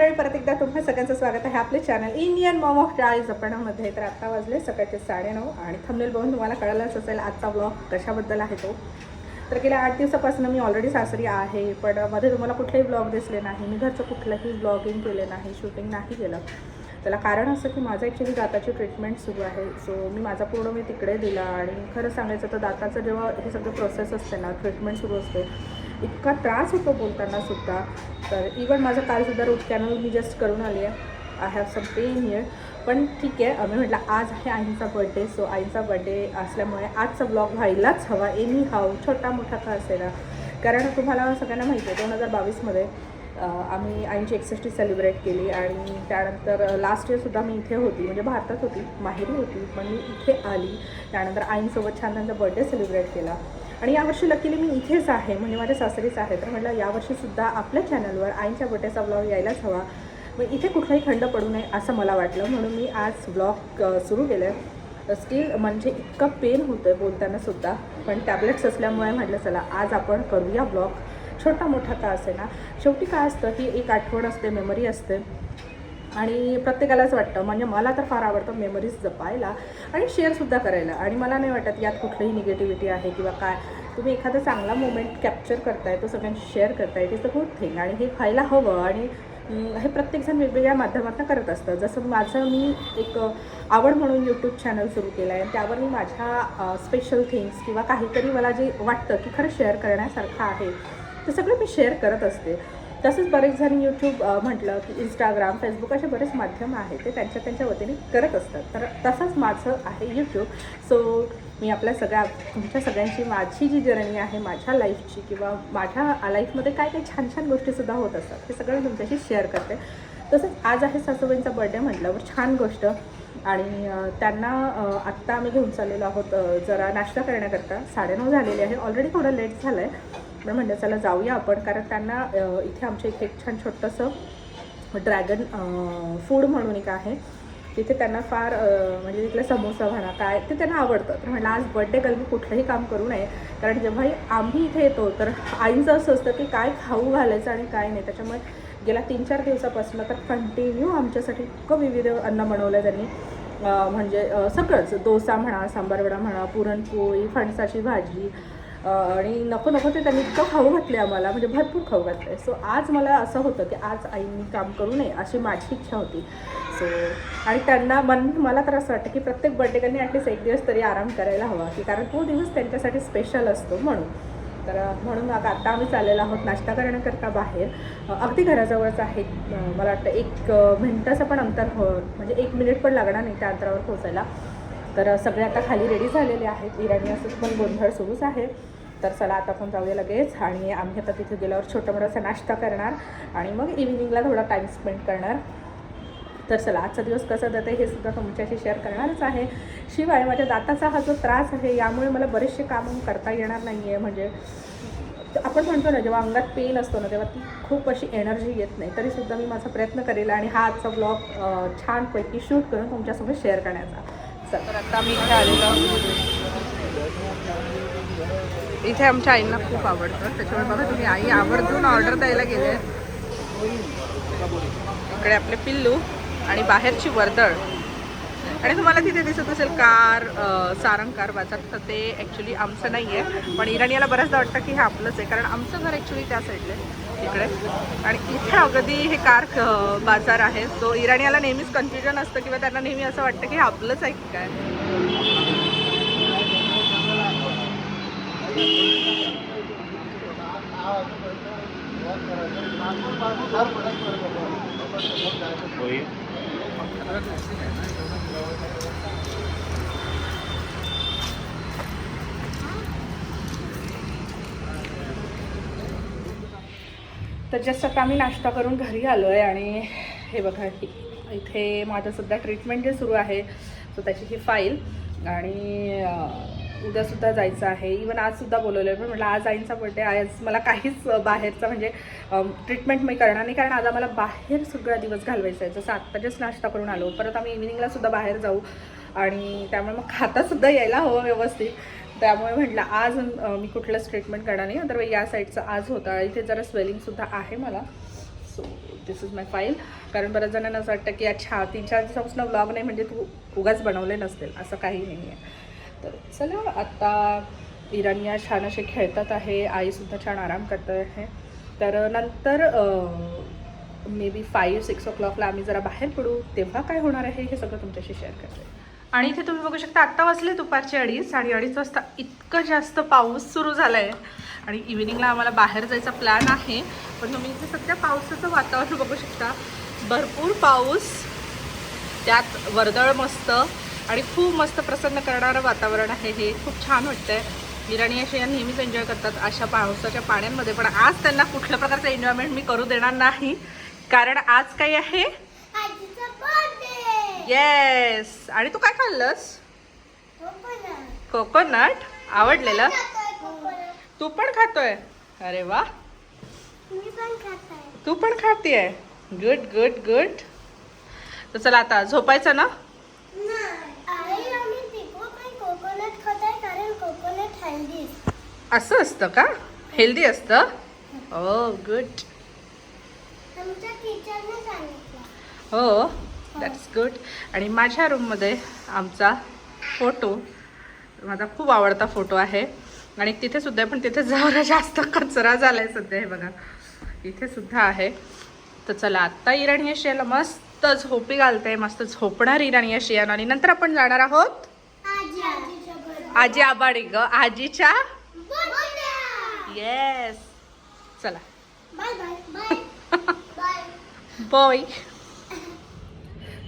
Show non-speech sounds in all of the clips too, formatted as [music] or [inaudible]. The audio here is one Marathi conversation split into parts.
मंडळी परत एकदा तुम्हा सगळ्यांचं स्वागत आहे आपले चॅनल इंडियन मॉम ऑफ चाळीस जपणामध्ये तर आत्ता वाजले सकाळचे साडेनऊ आणि थंबनेल बघून तुम्हाला कळालंच असेल आजचा ब्लॉग कशाबद्दल आहे तो. तर गेल्या आठ दिवसापासून मी ऑलरेडी सासरी आहे पण मध्ये तुम्हाला कुठलेही ब्लॉग दिसले नाही मी घरचं कुठलंही ब्लॉगिंग केले नाही शूटिंग नाही केलं. त्याला कारण असं की माझं ॲक्च्युली दाताची ट्रीटमेंट सुरू आहे. सो मी माझा पूर्ण मी तिकडे दिला आणि खरं सांगायचं तर दाताचं जेव्हा हे सगळं प्रोसेस असते ना ट्रीटमेंट सुरू असते इतका त्रास होतो बोलताना सुद्धा. तर इवन माझं कालसुद्धा रूट कॅनल मी जस्ट करून आली आहे. I have some pain here पण ठीक आहे आम्ही म्हटलं आज आहे आईंचा बड्डे सो आईंचा बड्डे असल्यामुळे आजचा ब्लॉग व्हायलाच हवा. एनी हाव छोटा मोठा का असेल कारण तुम्हाला सगळ्यांना माहिती आहे दोन हजार बावीसमध्ये आम्ही आईंची एकसष्टी सेलिब्रेट केली आणि त्यानंतर लास्ट इयरसुद्धा मी इथे होती. म्हणजे भारतात होती माहेरी होती पण मी इथे आली. त्यानंतर आईंसोबत छान त्यांचा बड्डे सेलिब्रेट केला. आणि यावर्षी लकीली मी इथेच आहे म्हणजे माझ्या सासरीच आहे. तर म्हटलं यावर्षीसुद्धा आपल्या चॅनलवर आईंच्या बटेचा ब्लॉग यायलाच हवा. मग इथे कुठलाही खंड पडू नये असं मला वाटलं. म्हणून मी आज ब्लॉग सुरू केलं आहे स्टील म्हणजे इतकं पेन होतं आहे बोलताना सुद्धा. पण टॅबलेट्स असल्यामुळे म्हटलं चला आज आपण करूया ब्लॉग छोटा मोठा का असे ना शेवटी काय असतं की एक आठवण असते मेमरी असते. आणि प्रत्येकालाच वाटतं म्हणजे मला तर फार आवडतं मेमरीज जपायला आणि शेअरसुद्धा करायला. आणि मला नाही वाटत यात कुठलीही निगेटिव्हिटी आहे किंवा काय. तुम्ही एखादा चांगला मोमेंट कॅप्चर करताय तो सगळ्यांशी शेअर करताय it is the good thing आणि हे व्हायला हवं आणि हे प्रत्येकजण वेगवेगळ्या माध्यमातून करत असतं. जसं माझं मी एक आवड म्हणून यूट्यूब चॅनल सुरू केलं आहे त्यावर मी माझ्या स्पेशल थिंग्स किंवा काहीतरी मला जे वाटतं की खरं शेअर करण्यासारखं आहे ते सगळं मी शेअर करत असते. तसंच बरेच जण यूट्यूब म्हटलं की इंस्टाग्राम फेसबुक असे बरेच माध्यम आहेत ते त्यांच्या त्यांच्या वतीने करत असतात. तर तसंच माझं आहे यूट्यूब सो मी आपल्या सगळ्या तुमच्या सगळ्यांची माझी जी जर्नी आहे माझ्या लाईफची किंवा माझ्या लाईफमध्ये काय काय छान छान गोष्टीसुद्धा होत असतात हे सगळं तुमच्याशी शेअर करते. तसंच आज आहे सासूबाईंचा बड्डे म्हटल्यावर छान गोष्ट. आणि त्यांना आत्ता आम्ही घेऊन चाललेलो आहोत जरा नाश्ता करण्याकरता. साडेनऊ झालेले आहे. ऑलरेडी थोडं लेट झालं आहे पण म्हणलं चला जाऊया आपण कारण त्यांना इथे आमच्या इथे एक छान छोटंसं ड्रॅगन फूड म्हणून एक आहे. तिथे त्यांना फार म्हणजे तिथलं समोसा म्हणा काय ते त्यांना आवडतं. तर म्हणलं आज बड्डे गर्ल मी कुठलंही काम करू नये. कारण जेव्हाही आम्ही इथे येतो तर आईंचं असं असतं की काय खाऊ घालायचं आणि काय नाही. त्याच्यामुळे गेल्या तीन चार दिवसापासून तर कंटिन्यू आमच्यासाठी इतकं विविध अन्न बनवलं त्यांनी. म्हणजे सगळंच. डोसा म्हणा सांबारवडा म्हणा पुरणपोळी फणसाची भाजी आणि नको नको ते त्यांनी इतकं खाऊ घातले आम्हाला म्हणजे भरपूर खाऊ घातले सो आज मला असं होतं की आज आईंनी काम करू नये अशी माझी इच्छा होती. सो आणि त्यांना मन मला तर असं वाटतं की प्रत्येक बर्थडेकडनी ॲटलीस्ट एक दिवस तरी आराम करायला हवा की कारण तो दिवस त्यांच्यासाठी स्पेशल असतो म्हणून. तर म्हणून आता आता आम्ही चाललेलो आहोत नाश्ता करण्याकरता बाहेर. अगदी घराजवळच आहे. मला वाटतं एक मिनटाचं पण अंतर हो म्हणजे एक मिनिट पण लागणार नाही त्या अंतरावर पोहोचायला. तर सगळे आता खाली रेडी झालेले आहेत. इराणी असंच पण गोंधळ सुरूच आहे. तर चला आता आपण जाऊया लगेच. आणि आम्ही आता तिथे गेल्यावर छोटा मोठासा नाश्ता करणार. आणि मग इव्हिनिंगला थोडा टाईम स्पेंड करणार. तर चला आजचा दिवस कसा जाते हे सुद्धा तुमच्याशी शेअर करणारच आहे. शिवाय माझ्या दाताचा हा जो त्रास आहे यामुळे मला बरेचसे कामं करता येणार नाही आहे म्हणजे आपण म्हणतो ना जेव्हा अंगात पेन असतो ना तेव्हा ती खूप अशी एनर्जी येत नाही. तरीसुद्धा मी माझा प्रयत्न करेल आणि हा आजचा ब्लॉग छानपैकी शूट करून तुमच्यासोबत शेअर करण्याचा. तर आता मी इथे आलेलो इथे आमच्या आईंना खूप आवडतं. त्याच्यामुळे बघा तुम्ही आई आवर्जून ऑर्डर द्यायला गेले. इकडे आपले पिल्लू आणि बाहेरची वर्दळ. आणि तुम्हाला तिथे दिसत असेल कार सारंग कार बाजार तर ते ॲक्च्युली आमचं नाही आहे पण इराणीला बऱ्याचदा वाटतं की हे आपलंच आहे कारण आमचं घर ॲक्च्युली त्या साईडला आहे इकडे. आणि इथे अगदी हे कार बाजार आहे. सो इराणीला नेहमीच कन्फ्युजन असतं किंवा त्यांना नेहमी असं वाटतं की हे आपलंच आहे की काय? तर जस्ट आता आम्ही नाश्ता करून घरी आलो आहे आणि हे बघा इथे माझं सध्या ट्रीटमेंट जे सुरू आहे सो त्याची ही फाईल आणि उद्यासुद्धा जायचं आहे. इवन आजसुद्धा बोलवलं आहे पण म्हटलं आज आईंचा बड्डे आज मला काहीच बाहेरचं म्हणजे ट्रीटमेंट मी करणार नाही. कारण आज आम्हाला बाहेर सगळा दिवस घालवायचा आहे. जसं आत्ता नाश्ता करून आलो. परत आम्ही इव्हिनिंगला सुद्धा बाहेर जाऊ. आणि त्यामुळे मग खातासुद्धा यायला हवं व्यवस्थित. त्यामुळे म्हटलं आज मी कुठलंच ट्रीटमेंट करणार नाही. तर या साईडचं आज होता. इथे जरा स्वेलिंगसुद्धा आहे मला. So this is my file कारण बऱ्याच जणांना असं वाटतं की अच्छा तीन चार दिवसापासून ब्लॉग नाही म्हणजे तू उगाच बनवले नसतील. असं काही नाही आहे तर चला आता इराणिया छान असे खेळतात आहे आईसुद्धा छान आराम करत आहे. तर नंतर मे बी फाईव्ह सिक्स ओ क्लॉकला आम्ही जरा बाहेर पडू. तेव्हा काय होणार आहे हे सगळं तुमच्याशी शेअर करते. आणि इथे तुम्ही बघू शकता आत्ता वाजले दुपारचे अडीच. आणि अडीच वाजता इतकं जास्त पाऊस सुरू झाला आहे आणि इव्हिनिंगला आम्हाला बाहेर जायचा प्लॅन आहे. पण तुम्ही इथे सध्या पावसाचं वातावरण बघू शकता. भरपूर पाऊस. त्यात वर्दळ मस्त. आणि खूप मस्त प्रसन्न करणारं वातावरण आहे हे. खूप छान वाटतंय. इराणी असे या नेहमीच एन्जॉय करतात अशा पावसाच्या पाण्यांमध्ये. पण आज त्यांना कुठल्या प्रकारचं एन्जॉयमेंट मी करू देणार नाही. कारण आज काय आहे? येस आणि तू काय खाल्लंस? कोकोनट आवडलेलं? तू पण खातोय? अरे वा. मी पण खात आहे तू पण खातीये. गुड गुड गुड तर चला आता झोपायचं ना आई आम्ही तिघं पण कोकोनट खात आहे कारण कोकोनट हेल्दी असं असतं का? हेल्दी असतं? ओ गुड हो दॅट्स गुड आणि माझ्या रूममध्ये आमचा फोटो माझा खूप आवडता फोटो आहे. आणि तिथे सुद्धा आहे, पण तिथे जरा जास्त कचरा झालाय सध्या हे बघा. इथे सुद्धा आहे. तर चला आत्ता इराणी शियाला मस्त झोपी घालते मस्त झोपणार इराणी शियान आणि नंतर आपण जाणार आहोत आजी आबाडी ग. आजीच्या? येस चला. बाय बॉय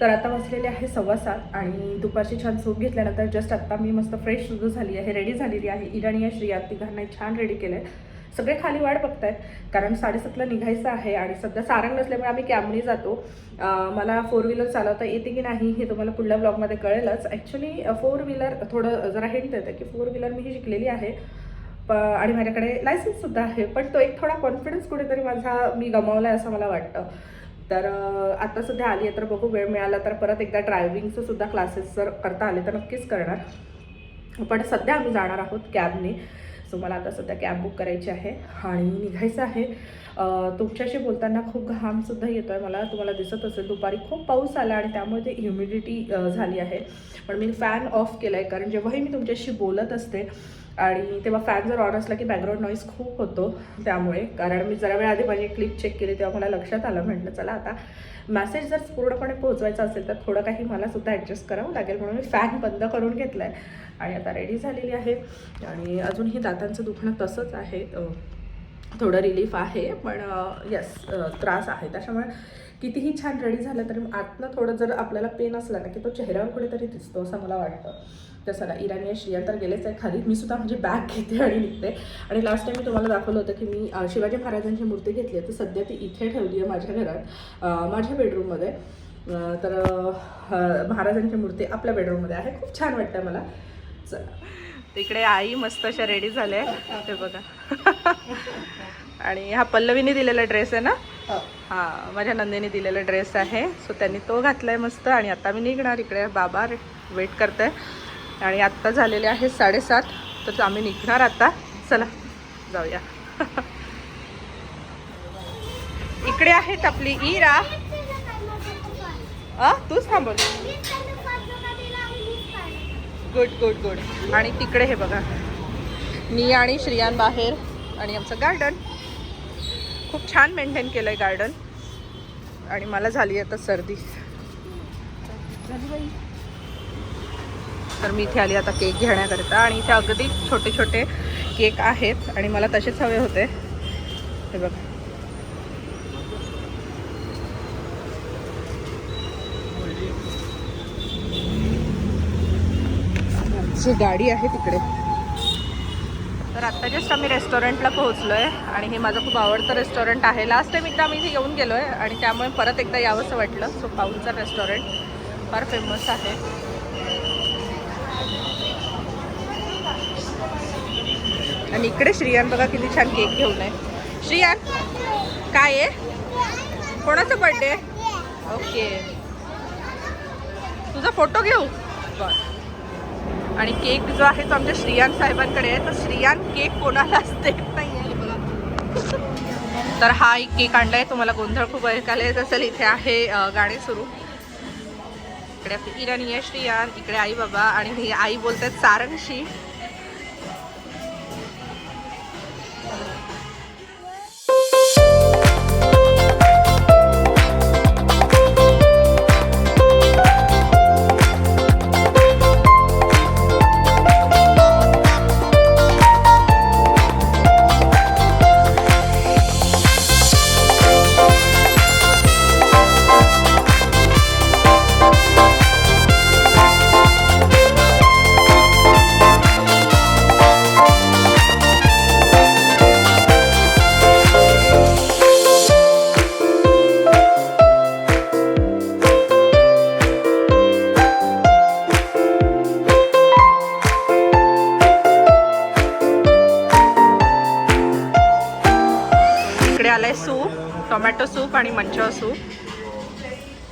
तर आता वाजलेले आहे सव्वा सात आणि दुपारची छान झोप घेतल्यानंतर जस्ट आत्ता मी मस्त फ्रेश सुरू झाली आहे रेडी झालेली आहे. इराणी या श्रिया तिघांना छान रेडी केलं आहे सगळे खाली वाट बघतायत. कारण साडेसातला निघायचं आहे आणि सध्या सारंग नसल्यामुळे आम्ही कॅबने जातो. मला फोर व्हीलर चालवता येते की नाही हे तुम्हाला पुढल्या ब्लॉगमध्ये कळेलच. ॲक्च्युली फोर व्हीलर थोडं जरा हिंट देतं की फोर व्हीलर मी ही शिकलेली आहे. प आणि माझ्याकडे लायसन्ससुद्धा आहे पण तो एक थोडा कॉन्फिडन्स कुठेतरी माझा मी गमावला आहे असं मला वाटतं. तर आता सध्या आली आहे तर बघू वेळ मिळाला तर परत एकदा ड्रायव्हिंगचं सुद्धा क्लासेस जर करता आले तर नक्कीच करणार. पण सध्या आम्ही जाणार आहोत कॅबने सो मला आता सध्या कॅब बुक करायची आहे आणि निघायचं आहे. तुमच्याशी बोलताना खूप घामसुद्धा येतो आहे मला तुम्हाला दिसत असेल दुपारी खूप पाऊस आला आणि त्यामुळे ते ह्युमिडिटी झाली आहे. पण मी फॅन ऑफ केला आहे कारण जेव्हाही मी तुमच्याशी बोलत असते आणि तेव्हा फॅन जर ऑन असला की बॅकग्राऊंड नॉईज खूप होतो त्यामुळे. कारण मी जरा वेळ आधी माझी क्लिप चेक केली तेव्हा मला लक्षात आलं म्हटलं चला आता मॅसेज जर पूर्णपणे पोहोचवायचा असेल तर थोडं काही मला सुद्धा ॲडजस्ट करावं लागेल म्हणून मी फॅन बंद करून घेतला आहे आणि आता रेडी झालेली आहे. आणि अजूनही दातांचं दुखणं तसंच आहे. थोडं रिलीफ आहे पण यस त्रास आहे. त्याच्यामुळे कितीही छान रेडी झालं तरी आतनं थोडं जर आपल्याला पेन असला ना की तो चेहऱ्यावर कुठेतरी दिसतो असं मला वाटतं. तर चला इराणी आणि श्रिया तर गेलेच आहे खाली. मी सुद्धा माझी बॅग घेते आणि निघते. आणि लास्ट टाइम मी तुम्हाला दाखवलं होतं की मी शिवाजी महाराजांची मूर्ती घेतली आहे. तर सध्या ती इथे ठेवली आहे माझ्या घरात माझ्या बेडरूममध्ये तर महाराजांची मूर्ती आपल्या बेडरूममध्ये आहे. खूप छान वाटतं मला. चला. तिकडे आई मस्त अशा रेडी झाल्या ते बघा. आणि हा पल्लवीने दिलेला ड्रेस आहे ना? हा. माझ्या नंदीने दिलेला ड्रेस आहे. सो त्यांनी तो घातलाय मस्त. आणि आता मी निघणार. इकडे बाबा वेट करताय. आणि आत्ता झालेले आहे साडेसात. तर आम्ही निघणार आता. चला जाऊया. [laughs] इकडे आहेत आपली इरा. अ तूच थांबव. गुड गुड गुड आणि तिकडे हे बघा. मी आणि श्रियान बाहेर आणि आमचं गार्डन खूप छान मेंटेन केलं आहे गार्डन आणि मला झाली आता सर्दी. तर मी इथे आली आता केक घेण्याकरिता. आणि इथे अगदी छोटे छोटे केक आहेत. आणि मला तसेच हवे होते. हे बघ. जी गाडी आहे तिकडे. तर आत्ता जस्ट आम्ही रेस्टॉरंटला पोहोचलो आहे आणि हे माझं खूप आवडतं रेस्टॉरंट आहे. लास्ट टाइम एकदा आम्ही इथे येऊन गेलो आहे आणि त्यामुळे परत एकदा यावंसं वाटलं. सो पाऊलचं रेस्टॉरंट फार फेमस आहे. आणि इकडे श्रियान बघा किती छान केक घेऊन आहे. श्रियान काय आहे? कोणाचा बर्थडे ओके तुझा फोटो घेऊ? बर. आणि केक जो आहे तो आमच्या श्रियान साहेबांकडे आहे. तर श्रियान केक कोणालाच देत नाही आहे बघा. तर हा एक केक आणलाय. तुम्हाला गोंधळ खूप ऐकायला येत असेल. इथे आहे गाणे सुरू. इकडे आपली इराणी आहे श्रियान इकडे आई बाबा आणि ही आई बोलतात सारंगशी. आणि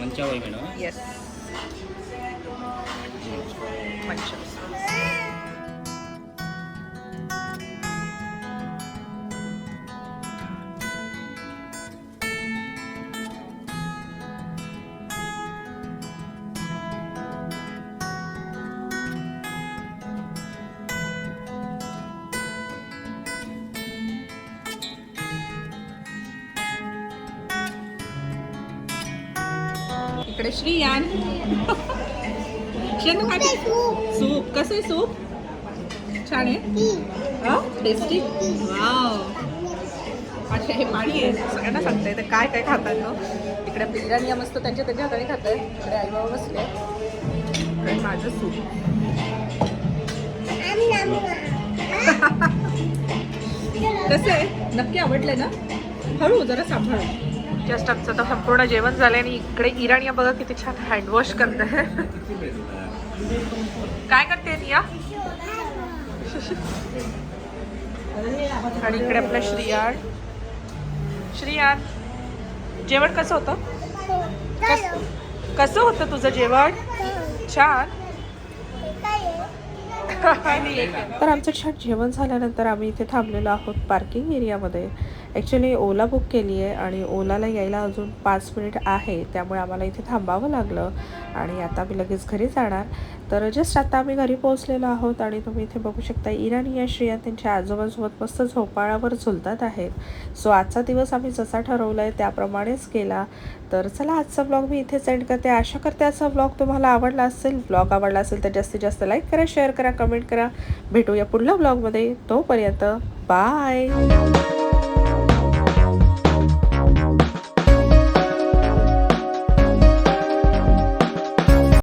मंचाव सूप मंचाव इकडे श्रीयान श्रेयांनू काय सूप. कसं आहे सूप? छान आहे? टेस्टी वाव अच्छा हे पाणी आहे. सगळ्यांना सांगताय तर काय काय खातात ना? इकडे इराणी मस्त. त्यांच्या त्यांच्या हाताने खात आहे इकडे आई बाबा बसले आणि माझं सूप. [laughs] कसं आहे? नक्की आवडलंय ना? हळू जरा सांभाळ जस्ट आमचं आता संपूर्ण जेवण झालंय आणि इकडे इराणी बघा किती छान हँडवॉश करते काय करते रिया? आणि इकडे आपला श्रियान श्रियान जेवण कसं होतं? कसं होतं तुझं जेवण? छान. तर आमचं छान जेवण झाल्यानंतर आम्ही इथे थांबलेलो आहोत पार्किंग एरियामध्ये ॲक्च्युली ओला बुक केली आहे आणि ओलाला यायला अजून पाच मिनिट आहे. त्यामुळे आम्हाला इथे थांबावं लागलं आणि आता आम्ही लगेच घरी जाणार. तर जस्ट आता आम्ही घरी पोहोचलेलो आहोत आणि तुम्ही इथे बघू शकता इराणी या श्रिया त्यांच्या आजोबांसोबत मस्त झोपाळावर झुलतात आहेत. सो आजचा दिवस आम्ही जसा ठरवला आहे त्याप्रमाणेच केला. तर चला आजचा ब्लॉग मी इथे सेंड करते. आशा करते आजचा ब्लॉग तुम्हाला आवडला असेल. ब्लॉग आवडला असेल तर जास्तीत जास्त लाईक करा शेअर करा कमेंट करा. भेटूया पुढल्या ब्लॉगमध्ये तोपर्यंत बाय